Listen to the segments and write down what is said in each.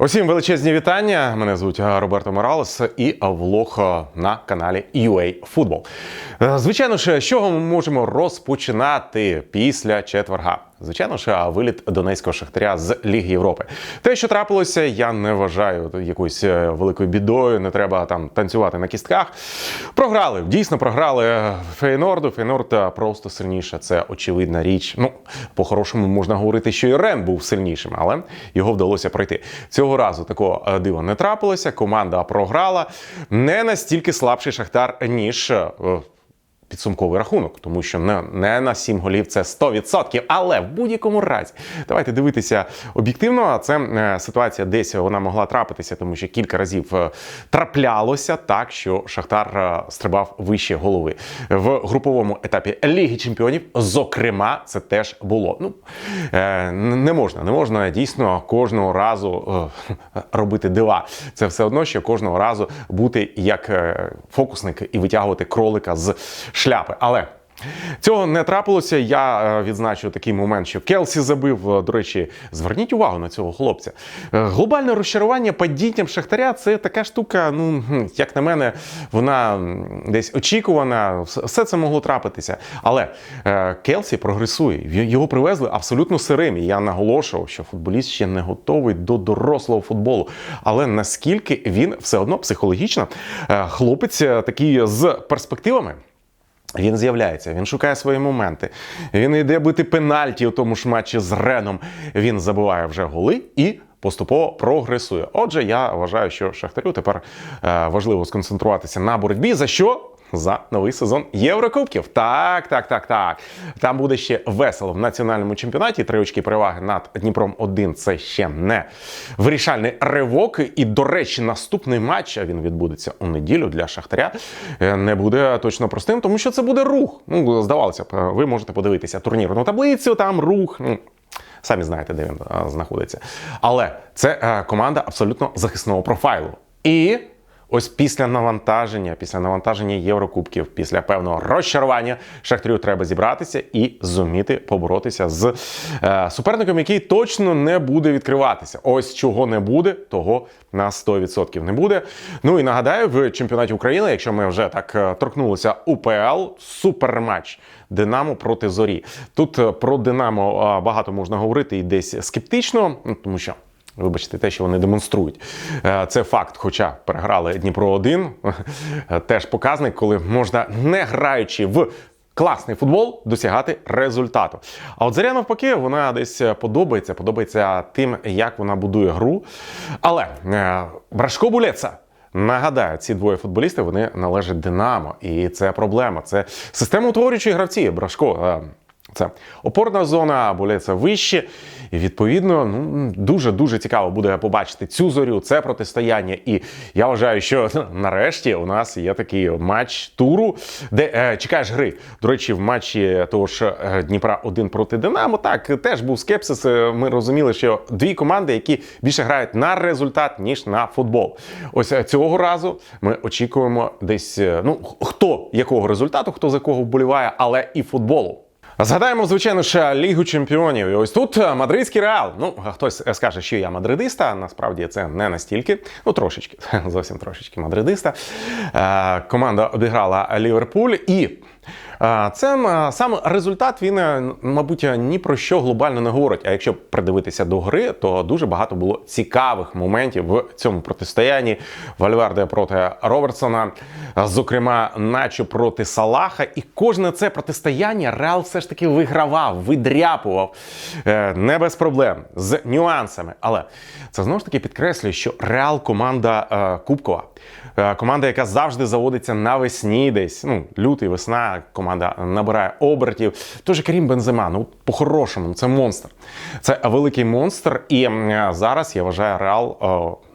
Усім величезні вітання. Мене звуть Роберто Моралес і влог на каналі UA Football. Е, Звичайно з чого ми можемо розпочинати після четверга? Звичайно ж, виліт донецького шахтаря з Ліги Європи. Те, що трапилося, я не вважаю якоюсь е, великою бідою. Не треба там танцювати на кістках. Програли, дійсно програли Фейнорду. Фейнорд е, просто сильніше. Це очевидна річ. Ну, по-хорошому можна говорити, що і Рен був сильнішим, але його вдалося пройти. Цього разу такого е, дива не трапилося. Команда програла. Не настільки слабший шахтар, ніж. Підсумковий рахунок, тому що не, не на 7 голів це 100%. Але в будь-якому разі, давайте дивитися об'єктивно. А Це е, ситуація десь вона могла трапитися, тому що кілька разів е, траплялося так, що Шахтар е, стрибав вище голови в груповому етапі Ліги Чемпіонів. Зокрема, це теж було. Ну не можна, не можна дійсно кожного разу робити дива. Це все одно, що кожного разу бути як фокусник і витягувати кролика з шляпи. Але цього не трапилося. Я е, відзначу такий момент, що Келсі забив. Е, До речі, зверніть увагу на цього хлопця. Е, Глобальне розчарування падінням Шахтаря це така штука. Ну як на мене, вона десь очікувана. Все це могло трапитися. Але Келсі прогресує. Його привезли абсолютно сирим. І я наголошував, що футболіст ще не готовий до дорослого футболу. Але наскільки він все одно психологічно хлопець такий з перспективами. Він з'являється, він шукає свої моменти. Він йде бити пенальті у тому ж матчі з Реном. Він забуває вже голи і поступово прогресує. Отже, я вважаю, що Шахтарю тепер е, важливо сконцентруватися на боротьбі. За що? За новий сезон Єврокубків. Так, так, так, так. Там буде ще весело в національному чемпіонаті. Три очки переваги над Дніпром 1 це ще не вирішальний ривок. І, до речі, наступний матч а він відбудеться у неділю для Шахтаря. е, Не буде точно простим, тому що це буде рух. Ну, здавалося б, ви можете подивитися турнірну таблицю, там рух. Ну, Самі знаєте, де він знаходиться. Але це е, команда абсолютно захисного профайлу. І ось після навантаження, після навантаження Єврокубків, після певного розчарування, Шахтарю треба зібратися і зуміти поборотися з е, суперником, який точно не буде відкриватися. Ось чого не буде, того на 100% не буде. Ну і нагадаю, в чемпіонаті України, якщо ми вже так е, торкнулися УПЛ, суперматч. Динамо проти зорі. Тут е, про Динамо багато можна говорити і десь скептично, ну, тому що. Вибачте, те, що вони демонструють, Е, це факт. Хоча переграли Дніпро 1 теж показник, коли можна, не граючи в класний футбол, досягати результату. А от Заря навпаки, вона десь подобається, подобається тим, як вона будує гру. Але е, Брашко Булеца. Нагадаю, ці двоє футболістів вони належать Динамо, і це проблема. Це системоутворюючі гравці. Брашко. Це опорна зона, Булеца вище. І відповідно, ну дуже дуже цікаво буде побачити цю зорю, це протистояння. І я вважаю, що ну, нарешті у нас є такий матч туру, де е, чекаєш гри. До речі, в матчі того ж е, Дніпра 1 проти Динамо. Так теж був скепсис. Е, Ми розуміли, що дві команди, які більше грають на результат ніж на футбол. Ось е, цього разу ми очікуємо десь ну хто якого результату, хто за кого вболіває, але і футболу. Згадаємо, звичайно ж, Лігу чемпіонів. І ось тут е, мадридський реал. Ну, хтось скаже, що я мадридиста. Насправді це не настільки, ну трошечки, зовсім трошечки мадридиста. Е, команда обіграла Ліверпуль і. е, Це сам результат він, мабуть, ні про що глобально не говорить. А якщо придивитися до гри, то дуже багато було цікавих моментів в цьому протистоянні. Вальверде проти Робертсона, зокрема, Начо проти Салаха. І кожне це протистояння Реал все ж таки вигравав, видряпував Е, не без проблем, з нюансами. Але це знову ж таки підкреслює, що Реал команда е, Кубкова. Е, Команда, яка завжди заводиться навесні, десь ну лютий, весна. Команда набирає обертів. Тож Карім Бензема, ну по-хорошому, це монстр. Це великий монстр. І зараз я вважаю, Реал,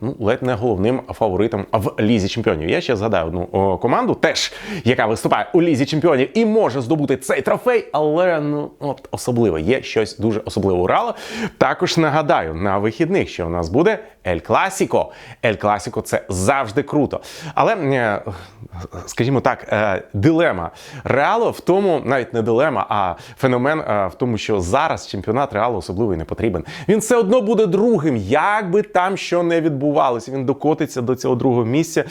ну ледь не головним фаворитом в лізі чемпіонів. Я ще згадаю одну о, команду, теж яка виступає у лізі чемпіонів і може здобути цей трофей, але ну от особливо є щось дуже особливе у. Також нагадаю на вихідних, що у нас буде Ель Класіко. Ель Класіко це завжди круто. Але, е, скажімо так, е, дилема Реалу в тому, навіть не дилема, а феномен е, в тому, що зараз чемпіонат Реалу особливий не потрібен. Він все одно буде другим, як би там що не відбувалося. Він докотиться до цього другого місця.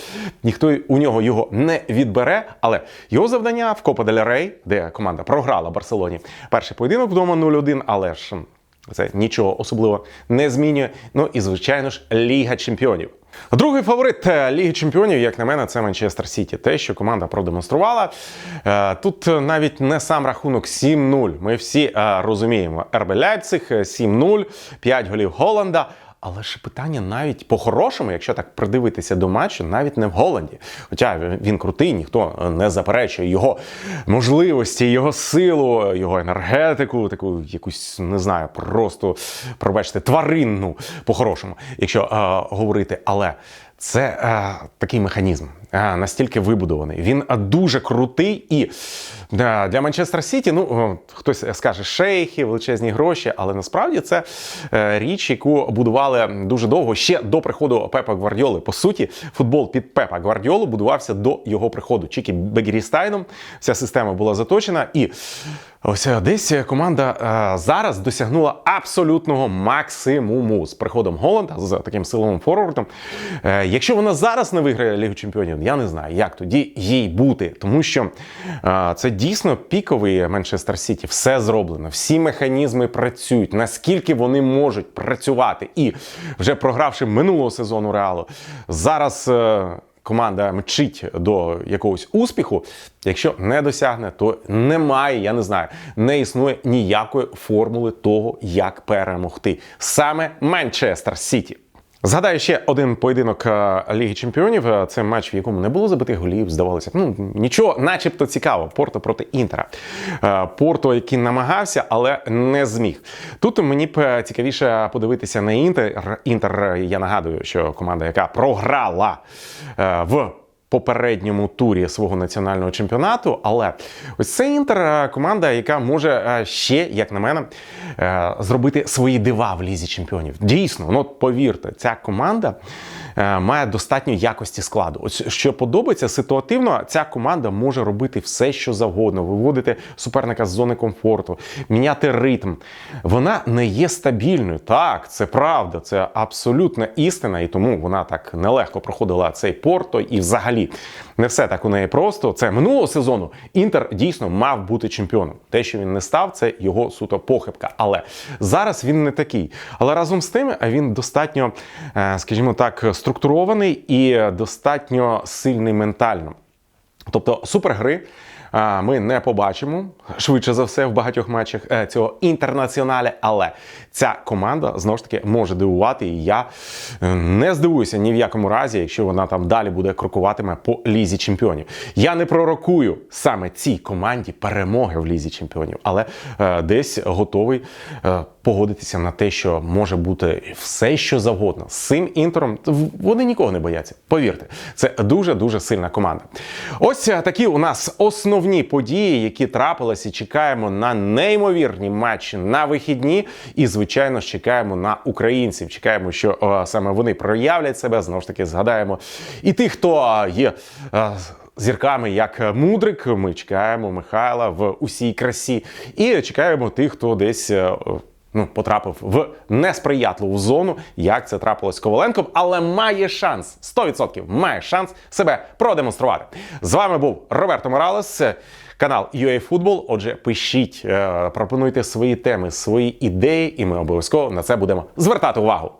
Ніхто у нього його не відбере. Але його завдання в Копа дель Рей, де команда програла Барселоні перший поєдинок вдома 0-1, але ж це нічого особливо не змінює. Ну і звичайно ж, Ліга Чемпіонів. Другий фаворит е, Ліги Чемпіонів, як на мене, це Манчестер Сіті. Те, що команда продемонструвала. Е, Тут навіть не сам рахунок 7-0. Ми всі е, розуміємо. РБ Ляйпциг 7-0, 5 голів Голланда. Але ж питання навіть по-хорошому, якщо так придивитися до матчу, навіть не в Голланді. Хоча він крутий, ніхто не заперечує його можливості, його силу, його енергетику, таку якусь не знаю, просто пробачте, тваринну по-хорошому, якщо е, говорити. Але це е, такий механізм е, настільки вибудований. Він е, дуже крутий і е, для Манчестер Сіті, ну хтось скаже шейхи, величезні гроші, але насправді це е, річ, яку будували дуже довго ще до приходу Пепа Гвардіоли. По суті, футбол під Пепа Гвардіолу будувався до його приходу. Чікі Бегрістайном вся система була заточена і. Ось десь команда е, зараз досягнула абсолютного максимуму з приходом Голланда з таким силовим форвардом. Е, якщо вона зараз не виграє Лігу Чемпіонів, я не знаю, як тоді їй бути, тому що е, це дійсно піковий Манчестер Сіті. Все зроблено, всі механізми працюють. Наскільки вони можуть працювати, і вже програвши минулого сезону реалу, зараз. Е, команда мчить до якогось успіху, якщо не досягне, то немає, я не знаю, не існує ніякої формули того, як перемогти. Саме Манчестер Сіті. Згадаю ще один поєдинок е, Ліги Чемпіонів. Е, Це матч, в якому не було забитих голів. Здавалося, ну нічого, начебто цікаво. Порто проти Інтера. Е, Порто, який намагався, але не зміг. Тут мені б цікавіше подивитися на Інтер. Інтер, я нагадую, що команда, яка програла в попередньому турі свого національного чемпіонату. Але ось це інтер е, команда, яка може е, ще, як на мене, е, зробити свої дива в лізі чемпіонів. Дійсно, ну повірте, ця команда. Має достатньо якості складу. Ось що подобається ситуативно, ця команда може робити все, що завгодно, виводити суперника з зони комфорту, міняти ритм. Вона не є стабільною. Так, це правда, це абсолютна істина, і тому вона так нелегко проходила цей порто і взагалі не все так у неї просто. Це минулого сезону Інтер дійсно мав бути чемпіоном. Те, що він не став, це його суто похибка. Але зараз він не такий. Але разом з тим він достатньо, е, скажімо так, структурований і достатньо сильний ментально. Тобто супергри ми не побачимо швидше за все в багатьох матчах е, цього інтернаціонале. Але ця команда знову ж таки може дивувати. І я е, не здивуюся ні в якому разі, якщо вона там далі буде крокуватиме по лізі чемпіонів. Я не пророкую саме цій команді перемоги в лізі чемпіонів, але е, десь готовий погодитися на те, що може бути все, що завгодно. З цим інтером вони нікого не бояться. Повірте, це дуже дуже сильна команда. Ось такі у нас основні події, які трапилися. Чекаємо на неймовірні матчі на вихідні. І, звичайно, ж чекаємо на українців. Чекаємо, що о, саме вони проявлять себе. Знову ж таки, згадаємо і тих, хто є. Зірками, як мудрик, ми чекаємо Михайла в усій красі, і чекаємо тих, хто десь ну, потрапив в несприятливу зону, як це трапилось з Коваленком, але має шанс 100% має шанс себе продемонструвати. З вами був Роберто Моралес. Канал UA Football. Отже, пишіть, е, пропонуйте свої теми, свої ідеї, і ми обов'язково на це будемо звертати увагу.